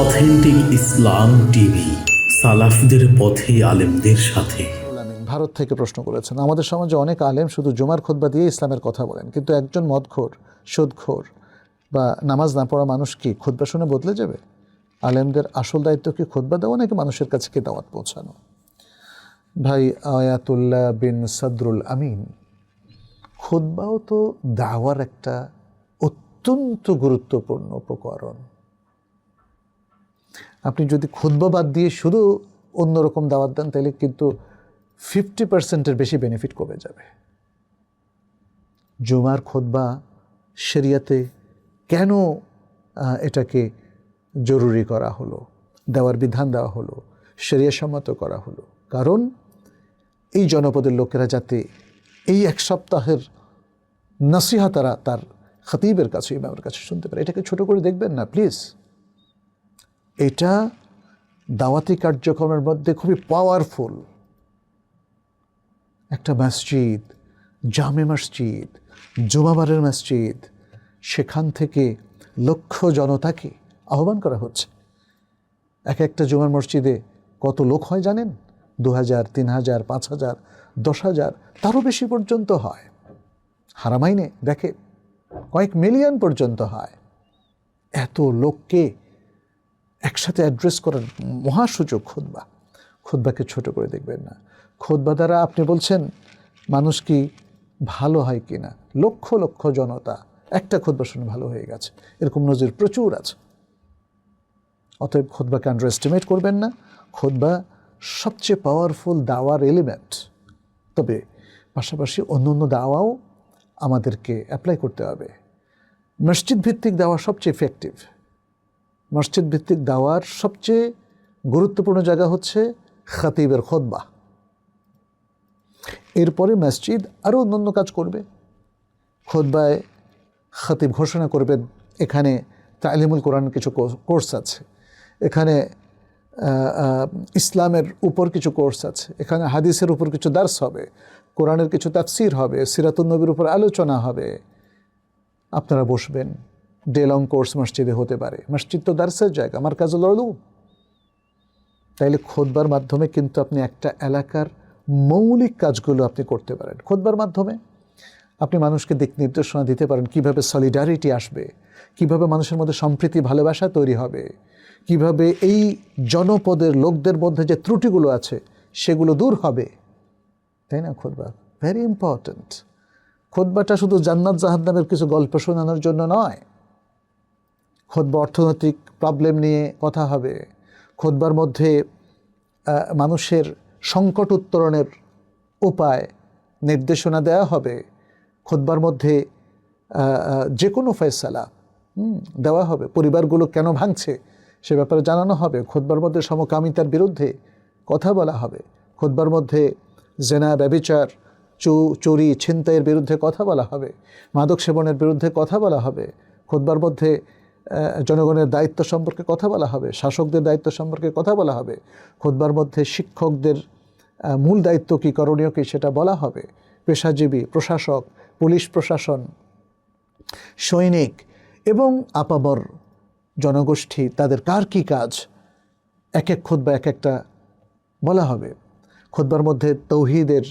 Authentic ইসলাম TV, সালাফদের পথে আলেমদের সাথে। ভারত থেকে প্রশ্ন করেছেন, আমাদের সমাজে অনেক আলেম শুধু জুমার খোদবা দিয়ে ইসলামের কথা বলেন, কিন্তু একজন মদখোর, সুদখোর বা নামাজ না পড়া মানুষ কি খোদবা শুনে বদলে যাবে? আলেমদের আসল দায়িত্ব কি খোদবা দেওয়া নাকি মানুষের কাছে কি দাওয়াত পৌঁছানো? ভাই, আয়াতুল্লাহ বিন সাদরুল আমিন, খোদবাও তো দাওয়ার একটা অত্যন্ত গুরুত্বপূর্ণ উপকরণ আপনি যদি খুদ্া বাদ দিয়ে শুধু অন্যরকম দাওয়াত দেন, তাহলে কিন্তু ফিফটি পার্সেন্টের বেশি বেনিফিট কমে যাবে। জুমার খোদবা শরিয়াতে কেন এটাকে জরুরি করা হলো? দেওয়ার বিধান দেওয়া হলো সম্মত করা হলো। কারণ এই জনপদের লোকেরা যাতে এই এক সপ্তাহের নসিহা তারা তার খতিবের কাছে, ইমামের কাছে শুনতে পারে। এটাকে ছোট করে দেখবেন না প্লিজ এটা দাওয়াতি কার্যক্রমের মধ্যে খুবই পাওয়ারফুল একটা মসজিদ, জামে মসজিদ, জুমাবারের মসজিদ, সেখান থেকে লক্ষ জনতাকে আহ্বান করা হচ্ছে। এক একটা জুমার মসজিদে কত লোক হয় জানেন? দু হাজার তিন হাজার পাঁচ হাজার দশ হাজার তারও বেশি পর্যন্ত হয়। হারামাইনে দেখে কয়েক মিলিয়ন পর্যন্ত হয়। এত লোককে একসাথে অ্যাড্রেস করার মহা সুযোগ খুদ্া খুদ্বাকে ছোট করে দেখবেন না। খুদ্া দ্বারা আপনি বলছেন, মানুষ কি ভালো হয় কি না? লক্ষ লক্ষ জনতা, একটা খুদ্া শুনে ভালো হয়ে গেছে। এরকম নজির প্রচুর আছে। অতএব খুদ্বাকে আন্ডার এস্টিমেট করবেন না। খুদ্া সবচেয়ে পাওয়ারফুল দাওয়ার এলিমেন্ট তবে পাশাপাশি অন্য অন্য দাওয়াও আমাদেরকে অ্যাপ্লাই করতে হবে। মসজিদ ভিত্তিক দাওয়া সবচেয়ে ইফেক্টিভ মসজিদ ভিত্তিক দাওয়ার সবচেয়ে গুরুত্বপূর্ণ জায়গা হচ্ছে খাতিবের খোদবা। এরপরে মসজিদ আরও অন্যান্য কাজ করবে। খোদবায় খাতিব ঘোষণা করবেন, এখানে তালিমুল কোরআনের কিছু কোর্স আছে। এখানে ইসলামের উপর কিছু কোর্স আছে। এখানে হাদিসের উপর কিছু দার্স হবে। কোরআনের কিছু তাফসির হবে। সিরাতুল নবীর উপর আলোচনা হবে। আপনারা বসবেন। ডে লং কোর্স মসজিদে হতে পারে। মসজিদ তো দার্সের জায়গা, আমার কাজে লড়লু তাইলে খোদবার মাধ্যমে কিন্তু আপনি একটা এলাকার মৌলিক কাজগুলো আপনি করতে পারেন। খোদবার মাধ্যমে আপনি মানুষকে দিক নির্দেশনা দিতে পারেন কীভাবে সলিডারিটি আসবে, কীভাবে মানুষের মধ্যে সম্প্রীতি, ভালোবাসা তৈরি হবে, কীভাবে এই জনপদের লোকদের মধ্যে যে ত্রুটিগুলো আছে সেগুলো দূর হবে। তাই না খোদবা ভেরি ইম্পর্ট্যান্ট খোদবাটা শুধু জান্নাত জাহান্নামের কিছু গল্প শোনানোর জন্য নয় খোদবা অর্থনৈতিক প্রবলেম নিয়ে কথা হবে। খোদবার মধ্যে মানুষের সংকট উত্তরণের উপায় নির্দেশনা দেওয়া হবে। খোদবার মধ্যে যে কোনো ফয়সালা দেওয়া হবে। পরিবারগুলো কেন ভাঙছে সে ব্যাপারে জানানো হবে। খোদবার মধ্যে সমকামিতার বিরুদ্ধে কথা বলা হবে। খোদবার মধ্যে জেনা ব্যবিচার চু, চুরি, ছিনতাইয়ের বিরুদ্ধে কথা বলা হবে। মাদক সেবনের বিরুদ্ধে কথা বলা হবে। খোদবার মধ্যে জনগণের দায়িত্ব সম্পর্কে কথা বলা হবে, শাসকদের দায়িত্ব সম্পর্কে কথা বলা হবে খোদবার মধ্যে শিক্ষকদের মূল দায়িত্ব কী, করণীয় কী সেটা বলা হবে, পেশাজীবী, প্রশাসক, পুলিশ প্রশাসন, সৈনিক এবং আপাবর জনগোষ্ঠী, তাদের কার কী কাজ, এক এক খোদবা এক একটা বলা হবে খোদবার মধ্যে তৌহিদের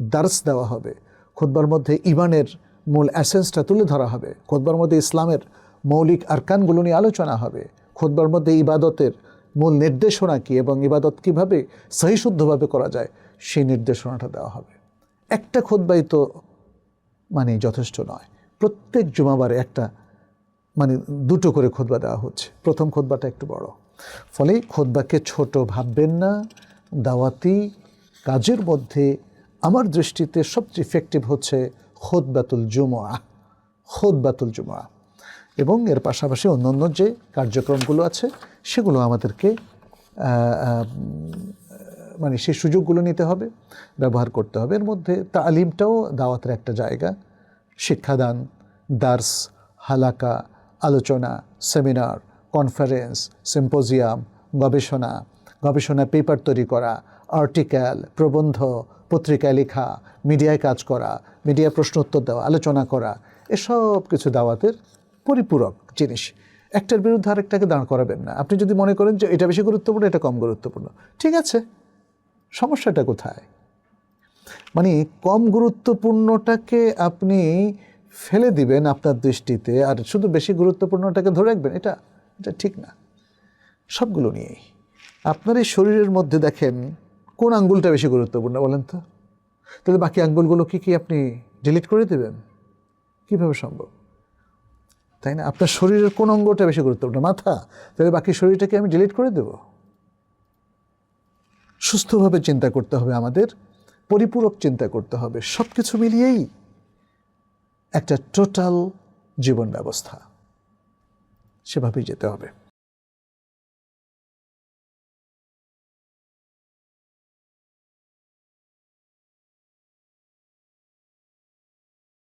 দার্স দেওয়া হবে খোদবার মধ্যে ইমানের মূল অ্যাসেন্সটা তুলে ধরা হবে খোদবার মধ্যে ইসলামের মৌলিক আরকানগুলো নিয়ে আলোচনা হবে। খোদবার মধ্যে ইবাদতের মূল নির্দেশনা কী এবং ইবাদত কীভাবে সহিশুদ্ধভাবে করা যায় সেই নির্দেশনাটা দেওয়া হবে। একটা খোদবাই তো মানে যথেষ্ট নয়। প্রত্যেক জুমাবারে একটা মানে দুটো করে খোদবা দেওয়া হচ্ছে। প্রথম খোদবাটা একটু বড়। ফলে খোদবাকে ছোট ভাববেন না, দাওয়াতি কাজের মধ্যে আমার দৃষ্টিতে সবচেয়ে ইফেক্টিভ হচ্ছে খোদবাতুল জুমা খোদবাতুল জুমা এবং এর পাশাপাশি অন্যান্য যে কার্যক্রমগুলো আছে, সেগুলো আমাদেরকে মানে সেই সুযোগগুলো নিতে হবে, ব্যবহার করতে হবে। এর মধ্যে তালিমটাও দাওয়াতের একটা জায়গা। শিক্ষাদান, দার্স, হালাকা, আলোচনা, সেমিনার, কনফারেন্স, সিম্পোজিয়াম, গবেষণা গবেষণা পেপার তৈরি করা, আর্টিকেল, প্রবন্ধ, পত্রিকায় লেখা, মিডিয়ায় কাজ করা, মিডিয়া প্রশ্ন উত্তর দেওয়া, আলোচনা করা, এসব কিছু দাওয়াতের পরিপূরক জিনিস। একটার বিরুদ্ধে আরেকটাকে দাঁড় করাবেন না। আপনি যদি মনে করেন যে এটা বেশি গুরুত্বপূর্ণ, এটা কম গুরুত্বপূর্ণ। ঠিক আছে। সমস্যাটা কোথায়? মানে কম গুরুত্বপূর্ণটাকে আপনি ফেলে দিবেন আপনার দৃষ্টিতে, আর শুধু বেশি গুরুত্বপূর্ণটাকে ধরে রাখবেন, এটা এটা ঠিক না। সবগুলো নিয়েই। আপনার এই শরীরের মধ্যে দেখেন, কোন আঙ্গুলটা বেশি গুরুত্বপূর্ণ বলেন তো? তাহলে বাকি আঙ্গুলগুলোকে কি আপনি ডিলিট করে দেবেন? কীভাবে সম্ভব? তাই না? আপনার শরীরের কোন অঙ্গটা বেশি গুরুত্বপূর্ণ? মাথা? তাহলে বাকি শরীরটাকে আমি ডিলিট করে দেব। সুস্থভাবে চিন্তা করতে হবে আমাদের, পরিপূরক চিন্তা করতে হবে সব কিছু মিলিয়েই একটা টোটাল জীবন ব্যবস্থা। সেভাবেই যেতে হবে।